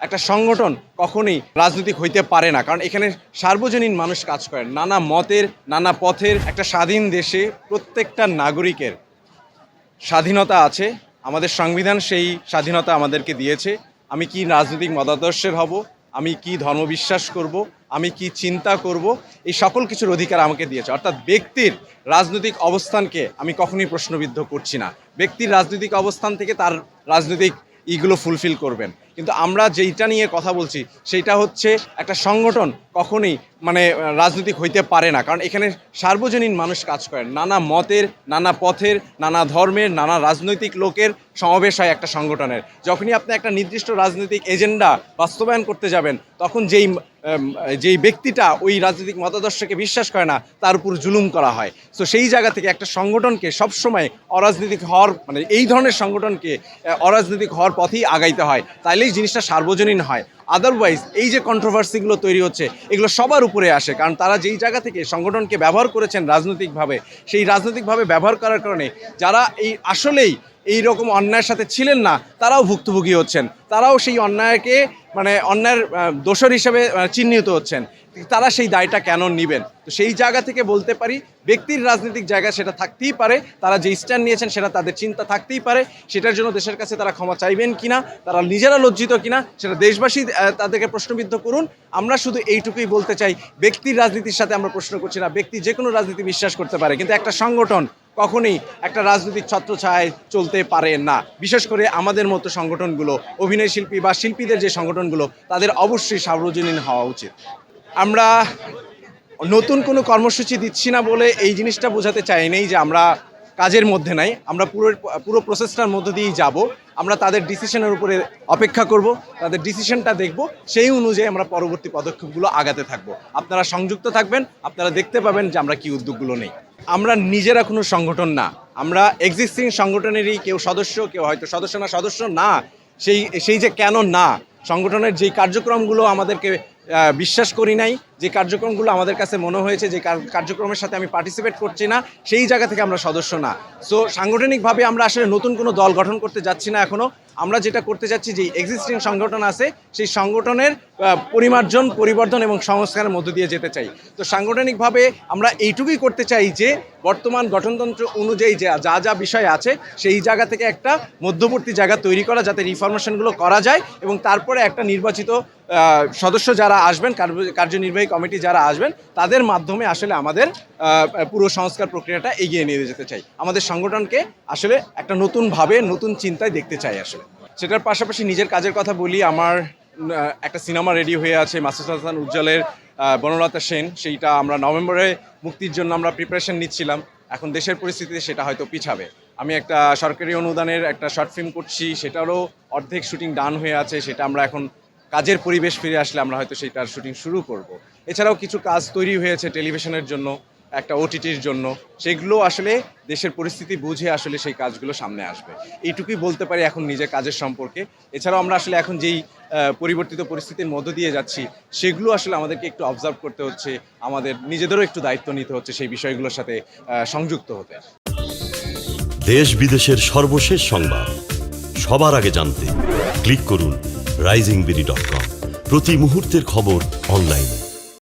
একটা সংগঠন কখনোই রাজনৈতিক হইতে পারে না। কারণ এখানে সার্বজনীন মানুষ কাজ করেন নানা মতের, নানা পথের একটা স্বাধীন দেশে প্রত্যেকটা নাগরিকের স্বাধীনতা আছে। আমাদের সংবিধান সেই স্বাধীনতা আমাদেরকে দিয়েছে। আমি কি রাজনৈতিক মতাদর্শের হব? আমি কি ধর্মবিশ্বাস করব? আমি কি চিন্তা করব? এই সকল কিছুর অধিকার আমাকে দিয়েছে। অর্থাৎ ব্যক্তির রাজনৈতিক অবস্থানকে আমি কখনোই প্রশ্নবিদ্ধ করছি না। ব্যক্তির রাজনৈতিক অবস্থান থেকে তার রাজনৈতিক ইগুলো ফুলফিল করবেন। কিন্তু আমরা যেইটা নিয়ে কথা বলছি, সেইটা হচ্ছে একটা সংগঠন কখনোই মানে রাজনৈতিক হইতে পারে না। কারণ এখানে সার্বজনীন মানুষ কাজ করেন নানা মতের, নানা পথের, নানা ধর্মের, নানা রাজনৈতিক লোকের সমাবেশ হয় একটা সংগঠনের। যখনই আপনি একটা নির্দিষ্ট রাজনৈতিক এজেন্ডা বাস্তবায়ন করতে যাবেন, তখন যেই যেই ব্যক্তিটা ওই রাজনৈতিক মতাদর্শকে বিশ্বাস করে না, তার উপর জুলুম করা হয়। তো সেই জায়গা থেকে একটা সংগঠনকে সবসময় অরাজনৈতিক হওয়ার মানে এই ধরনের সংগঠনকে অরাজনৈতিক হওয়ার পথেই আগাইতে হয়। তাইলেই জিনিসটা সার্বজনীন হয়। আদারওয়াইজ এই যে কন্ট্রোভার্সিগুলো তৈরি হচ্ছে, এগুলো সবার উপরে আসে। কারণ তারা যেই জায়গা থেকে সংগঠনকে ব্যবহার করেছেন রাজনৈতিকভাবে, সেই রাজনৈতিকভাবে ব্যবহার করার কারণে যারা এই আসলেই এই রকম অন্যায়ের সাথে ছিলেন না, তারাও ভুক্তভোগী হচ্ছেন। তারাও সেই অন্যায়কে মানে অন্যায়ের দোষর হিসেবে চিহ্নিত হচ্ছেন। তারা সেই দায়টা কেন নেবেন? তো সেই জায়গা থেকে বলতে পারি, ব্যক্তির রাজনৈতিক জায়গা সেটা থাকতেই পারে, তারা যে স্ট্যান্ড নিয়েছেন সেটা তাদের চিন্তা থাকতেই পারে, সেটার জন্য দেশের কাছে তারা ক্ষমা চাইবেন কিনা, তারা নিজেরা লজ্জিত কিনা, সেটা দেশবাসী তাদেরকে প্রশ্নবিদ্ধ করুন। আমরা শুধু এইটুকুই বলতে চাই, ব্যক্তির রাজনীতির সাথে আমরা প্রশ্ন করছি না, ব্যক্তি যে কোনো রাজনীতি বিশ্বাস করতে পারে, কিন্তু একটা সংগঠন কখনোই একটা রাজনৈতিক ছত্রছায়ায় চলতে পারে না। বিশেষ করে আমাদের মতো সংগঠনগুলো, অভিনয় শিল্পী বা শিল্পীদের যে সংগঠনগুলো, তাদের অবশ্যই সার্বজনীন হওয়া উচিত। আমরা নতুন কোনো কর্মসূচি দিচ্ছি না বলে এই জিনিসটা বোঝাতে চাই নেই যে আমরা কাজের মধ্যে নাই। আমরা পুরো পুরো প্রসেসটার মধ্য দিয়েই যাব। আমরা তাদের ডিসিশনের উপরে অপেক্ষা করব, তাদের ডিসিশনটা দেখব, সেই অনুযায়ী আমরা পরবর্তী পদক্ষেপগুলো আগাতে থাকব। আপনারা সংযুক্ত থাকবেন, আপনারা দেখতে পাবেন যে আমরা কি উদ্যোগগুলো নেই। আমরা নিজেরা কোনো সংগঠন না। আমরা এক্সিস্টিং সংগঠনেরই কেউ সদস্য, কেউ হয়তো সদস্য না সদস্য না। সেই সেই যে কেন না, সংগঠনের যেই কার্যক্রমগুলো আমাদেরকে বিশ্বাস করি নাই যে কার্যক্রমগুলো আমাদের কাছে মনে হয়েছে, যে কার- কার্যক্রমের সাথে আমি পার্টিসিপেট করছি না, সেই জায়গা থেকে আমরা সদস্য না। সো সাংগঠনিকভাবে আমরা আসলে নতুন কোনো দল গঠন করতে যাচ্ছি না এখনও আমরা যেটা করতে যাচ্ছি, যে এক্সিস্টিং সংগঠন আছে, সেই সংগঠনের পরিমার্জন পরিবর্ধন এবং সংস্কারের মধ্য দিয়ে যেতে চাই। তো সাংগঠনিকভাবে আমরা এইটুকুই করতে চাই যে, বর্তমান গঠনতন্ত্র অনুযায়ী যা যা যা বিষয় আছে, সেই জায়গা থেকে একটা মধ্যবর্তী জায়গা তৈরি করা, যাতে রিফরমেশনগুলো করা যায় এবং তারপরে একটা নির্বাচিত সদস্য যারা আসবেন, কার্য- কার্যনির্বাহী কমিটি যারা আসবেন, তাদের মাধ্যমে আসলে আমাদের পুরো সংস্কার প্রক্রিয়াটা এগিয়ে নিয়ে যেতে চাই। আমাদের সংগঠনকে আসলে একটা নতুনভাবে, নতুন চিন্তায় দেখতে চাই আসলে। সেটার পাশাপাশি নিজের কাজের কথা বলি, আমার একটা সিনেমা রেডি হয়ে আছে, মাসুদ হাসান উজ্জ্বলের বনলতা সেন। সেইটা আমরা নভেম্বরে মুক্তির জন্য আমরা প্রিপারেশন নিচ্ছিলাম। এখন দেশের পরিস্থিতিতে সেটা হয়তো পিছাবে। আমি একটা সরকারি অনুদানের একটা শর্ট ফিল্ম করছি, সেটারও অর্ধেক শুটিং ডান হয়ে আছে, সেটা আমরা এখন কাজের পরিবেশ ফিরে আসলে আমরা হয়তো সেইটার শুটিং শুরু করব। এছাড়াও কিছু কাজ তৈরি হয়েছে টেলিভিশনের জন্য, একটা ওটিটির জন্য। সেগুলো আসলে দেশের পরিস্থিতি বুঝে আসলে সেই কাজগুলো সামনে আসবে। এইটুকুই বলতে পারি এখন নিজের কাজের সম্পর্কে। এছাড়াও আমরা আসলে এখন যেই পরিবর্তিত পরিস্থিতির মধ্য দিয়ে যাচ্ছি, সেগুলো আসলে আমাদেরকে একটু অবজার্ভ করতে হচ্ছে, আমাদের নিজেদেরও একটু দায়িত্ব নিতে হচ্ছে সেই বিষয়গুলোর সাথে সংযুক্ত হতে। দেশ বিদেশের সর্বশেষ সংবাদ। সবার আগে জানতে ক্লিক করুন রাইজিং বিডি ডট কম প্রতি মুহূর্তের খবর অনলাইনে